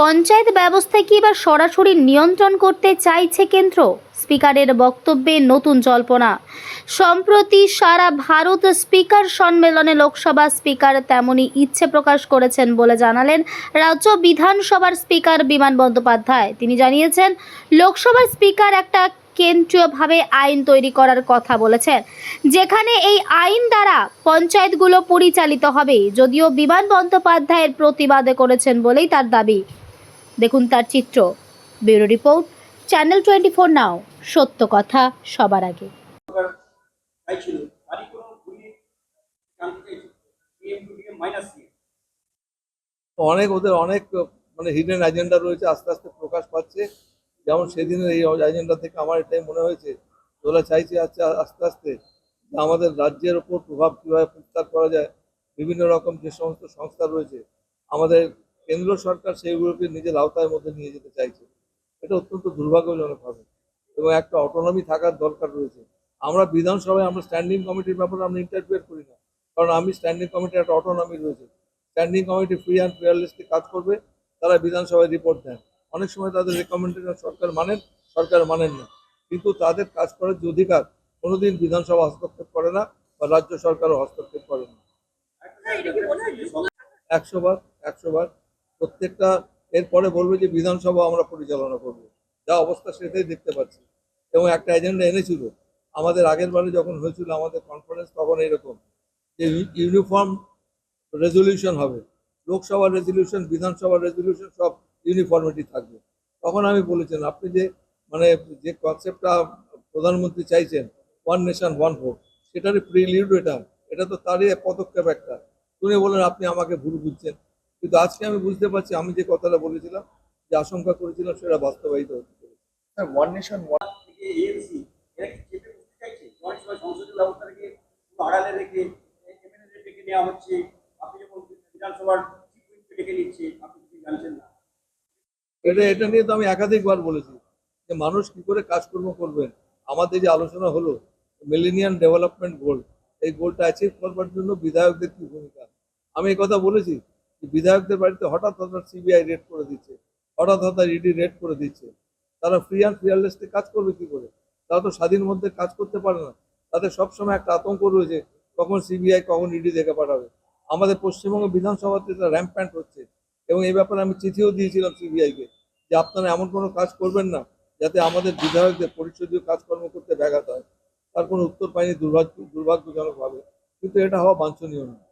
পঞ্চায়েত ব্যবস্থায় কি এবার সরাসরি নিয়ন্ত্রণ করতে চাইছে কেন্দ্র? স্পিকারের বক্তব্যে নতুন জল্পনা। সম্প্রতি সারা ভারত স্পিকার সম্মেলনে লোকসভা স্পিকার তেমনই ইচ্ছে প্রকাশ করেছেন বলে জানালেন রাজ্য বিধানসভার স্পিকার বিমান বন্দ্যোপাধ্যায়। তিনি জানিয়েছেন লোকসভার স্পিকার একটা কেন্দ্রীয়ভাবে আইন তৈরি করার কথা বলেছেন, যেখানে এই আইন দ্বারা পঞ্চায়েতগুলো পরিচালিত হবে। যদিও বিমান বন্দ্যোপাধ্যায়ের প্রতিবাদে করেছেন বলেই তার দাবি। দেখুন তার চিত্র। Bureau report, channel twenty four now, সত্য কথা সবার আগে। অনেক ওদের অনেক মানে হিডেন এজেন্ডা রয়েছে, আস্তে আস্তে প্রকাশ পাচ্ছে। যেমন সেদিনের এই এজেন্ডা থেকে আমার এটাই মনে হয়েছে ওরা চাইছে আচ্ছা আস্তে আস্তে আমাদের রাজ্যের ওপর প্রভাব কীভাবে বিস্তার করা যায়, বিভিন্ন রকম যে সমস্ত সংস্থা রয়েছে, আমাদের কেন্দ্র সরকার সেইগুলোকে নিজের আওতার মধ্যে নিয়ে যেতে চাইছে। এটা অত্যন্ত দুর্ভাগ্যজনক হবে এবং একটা অটোনমি থাকার দরকার রয়েছে। আমরা বিধানসভায় আমরা স্ট্যান্ডিং কমিটির ব্যাপারে আমরা ইন্টারফিয়ার করি না। কারণ আমি স্ট্যান্ডিং কমিটির একটা অটোনমি রয়েছে। Standing committee free and fearlessly কাজ করবে তারা বিধানসভায় রিপোর্ট দেন। অনেক সময় তাদের রেকমেন্ডেশন সরকার মানেন সরকার মানেন না। কিন্তু তাদের কাজ করার যে অধিকার কোনোদিন বিধানসভা হস্তক্ষেপ করে না বা রাজ্য সরকারও হস্তক্ষেপ করে না। একশো বার একশো বার। প্রত্যেকটা এরপরে বলবে যে বিধানসভা আমরা পরিচালনা করব। যা অবস্থা সেটাই দেখতে পাচ্ছি। এবং একটা এজেন্ডা এনেছিল। আমাদের আগের বারে যখন হয়েছিল, আমাদের কনফারেন্স তখন এরকম যে ইউনিফর্ম রেজলিউশন হবে। লোকসভার রেজলিউশন বিধানসভার রেজলিউশন সব ইউনিফর্মিটি থাকবে। তখন আমি বলেছেন, আপনি যে মানে যে কনসেপ্টটা প্রধানমন্ত্রী চাইছেন ওয়ান নেশন ওয়ান ভোট সেটারই প্রিলিউড এটা। এটা তো তারই পদক্ষেপ একটা। উনি বলেন, আপনি আমাকে ভুল বুঝছেন। কিন্তু আজকে আমি বুঝতে পারছি আমি যে কথাটা বলেছিলাম যে আশঙ্কা করেছিলাম সেটা বাস্তবায়িত হতে চলেছে। ওয়ান নেশন ওয়ান থেকে এএনসি এরা কি চেপে বসতে চাইছে? জয়েন্ট সভা সংসদীয় ব্যবস্থাটাকে পুরো আড়ালে রেখে এমএলএদের ডেকে নেওয়া হচ্ছে। আপনি যখন বিধানসভার ডেকে নিচ্ছে আপনি কিছু জানছেন না? এটা এটা নিয়ে তো আমি একাধিকবার বলেছি যে মানুষ কি করে কাজকর্ম করবেন। আমাদের যে আলোচনা হলো মিলেনিয়াম ডেভেলপমেন্ট গোল এই গোলটা অ্যাচিভ করবার জন্য বিধায়কদের কি ভূমিকা? আমি এই কথা বলেছি বিধায়কদের বাড়িতে হঠাৎ হঠাৎ সিবিআই রেড করে দিচ্ছে, হঠাৎ হঠাৎ ইডি রেড করে দিচ্ছে, তারা ফ্রি অ্যান্ড ফিয়ারলেসলি কাজ করবে কি করে? তারা তো স্বাধীন মধ্যে কাজ করতে পারে না। তাদের সবসময় একটা আতঙ্ক রয়েছে, কখন সিবিআই কখন ইডি দেখে পাঠাবে। আমাদের পশ্চিমবঙ্গ বিধানসভাতে এটা র্যাম্প্যান্ট হচ্ছে এবং এই ব্যাপারে আমি চিঠিও দিয়েছিলাম সিবিআইকে যে আপনারা এমন কোনো কাজ করবেন না, যাতে আমাদের বিধায়কদের পরিষদীয় কাজকর্ম করতে ব্যাঘাত হয়। তার কোনো উত্তর পাইনি, দুর্ভাগ্য দুর্ভাগ্যজনকভাবে। কিন্তু এটা হওয়া বাঞ্ছনীয় নয়